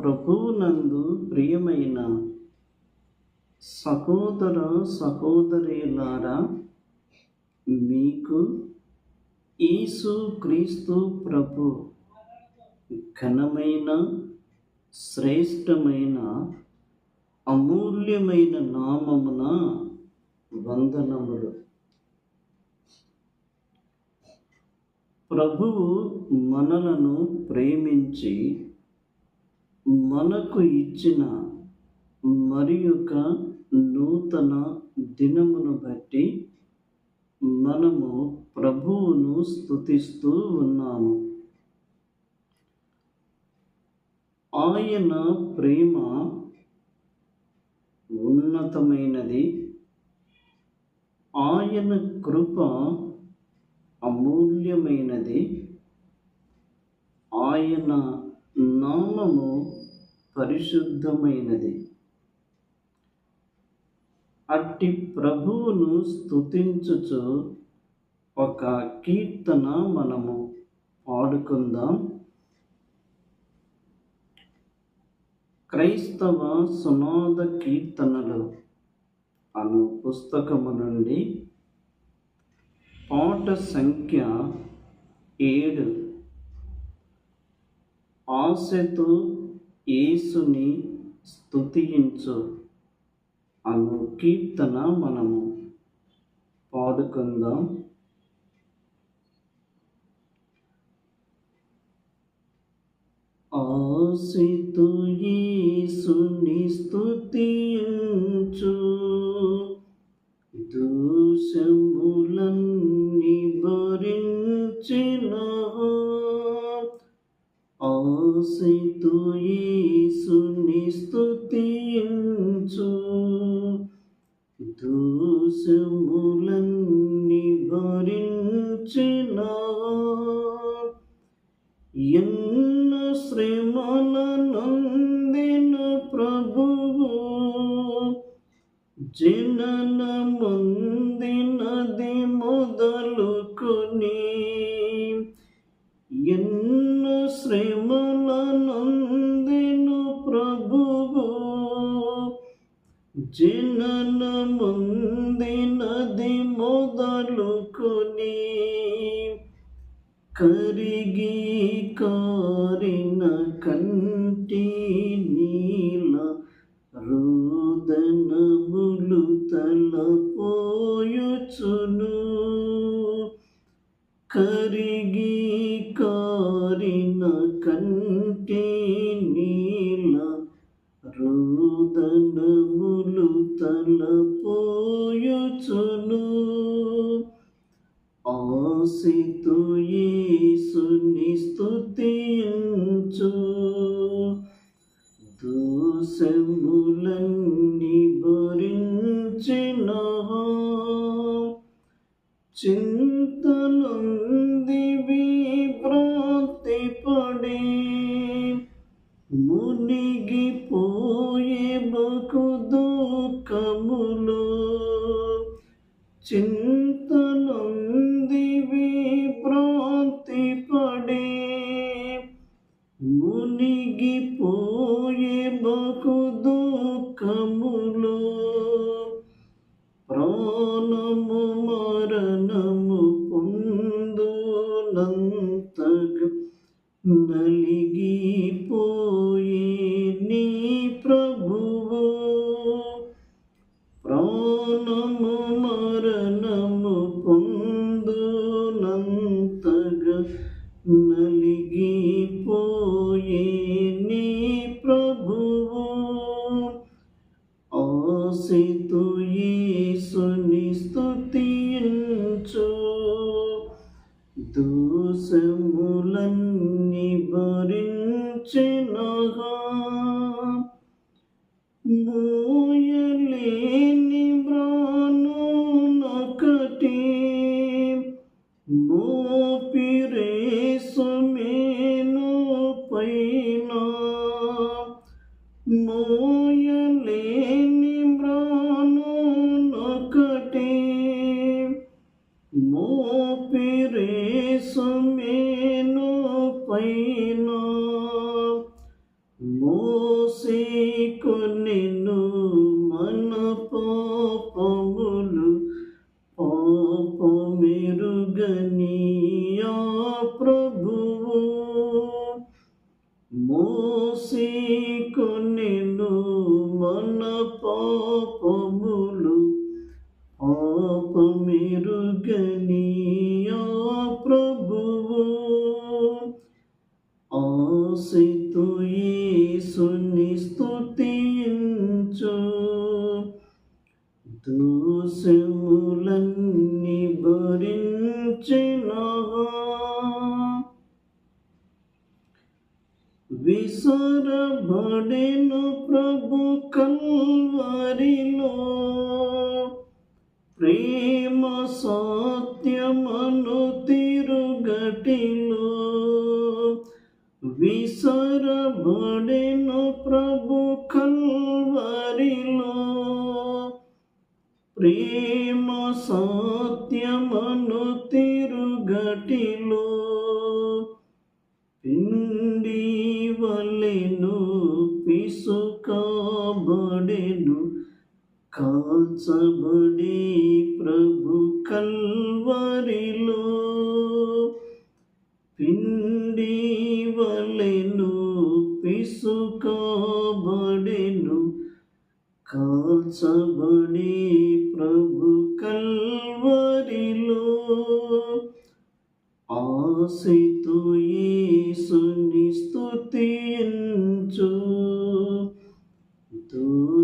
ప్రభువునందు ప్రియమైన సహోదర సహోదరులారా మీకు యేసు క్రీస్తు ప్రభు ఘనమైన శ్రేష్టమైన అమూల్యమైన నామమున వందనములు. ప్రభువు మనలను ప్రేమించి మనకు ఇచ్చిన మరి యొక్క నూతన దినమును బట్టి మనము ప్రభువును స్తుతిస్తూ ఉన్నాము. ఆయన ప్రేమ ఉన్నతమైనది. ఆయన కృప అమూల్యమైనది. ఆయన నామము పరిశుద్ధమైనది. అట్టి ప్రభువును స్థుతించుచు ఒక కీర్తన మనము పాడుకుందాం. క్రైస్తవ సునాద కీర్తనలు అను పుస్తకము నుండి పాట సంఖ్య ఏడు. ఆశతో యేసుని స్థుతించు అను కీర్తన మనము పాడుకుందాం. ఆశతో యేసుని స్థుతించు దోషములన్నీ భరించిన. ఆశతో యేసుని స్తుతించు. దోషములన్నీ భరించిన ఎన్న శ్రమల నందిన ప్రభువు. జనన ముందినది మొదలుకొని జనన ముందినది మొదలుకొని కరిగి కారిన రోదనములు తలపోయుచును. ఆశితు యేసుని స్తుతించు దోషములన్నీ భరించిన చింతనంది మునిగిపోయే బకు దుఃఖములో. చింతనంది విభ్రాంతి పడే మునిగిపోయే బకు దుఃఖములో. ప్రాణము మరణము పొందునంతగా నలిగిపో దోషములన్నీ భరించినగా. పాపమెరుగని ప్రభువు మోసి కొన్నెను మన పాపములు పాపమెరుగని ఆ ప్రభువు. ఆశతో యేసుని స్తుతించు దోషములన్నీ విసరబడెను ప్రభు కల్వరిలో. ప్రేమ సత్యమను తిరుగటిలో. విసరబడెను ప్రభు కల్వరిలో. ప్రేమ సత్యమను తిరుగటిలో. పిసుకబడెను కాల్చబడి ప్రభు కల్వరిలో. పిండి వలెను పిసుకబడెను కాల్చబడి ప్రభు కల్వరిలో. ఆశతో యేసుని స్తుతించు.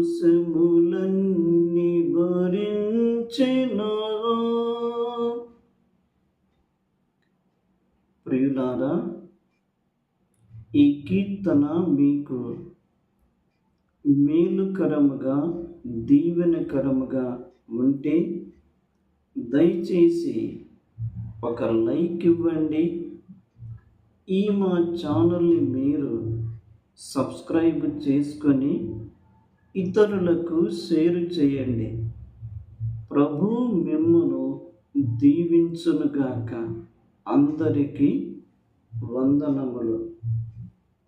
దోషములన్నీ భరించిన. ప్రియులారా ఈ కీర్తన మీకు మేలుకరముగా దీవెనకరముగా ఉంటే దయచేసి ఒక లైక్ ఇవ్వండి. ఈ మా ఛానల్ని మీరు సబ్స్క్రైబ్ చేసుకొని ఇతరులకు సేరు చేయండి. ప్రభు మిమ్మను దీవించునుగాక. అందరికీ వందనములు.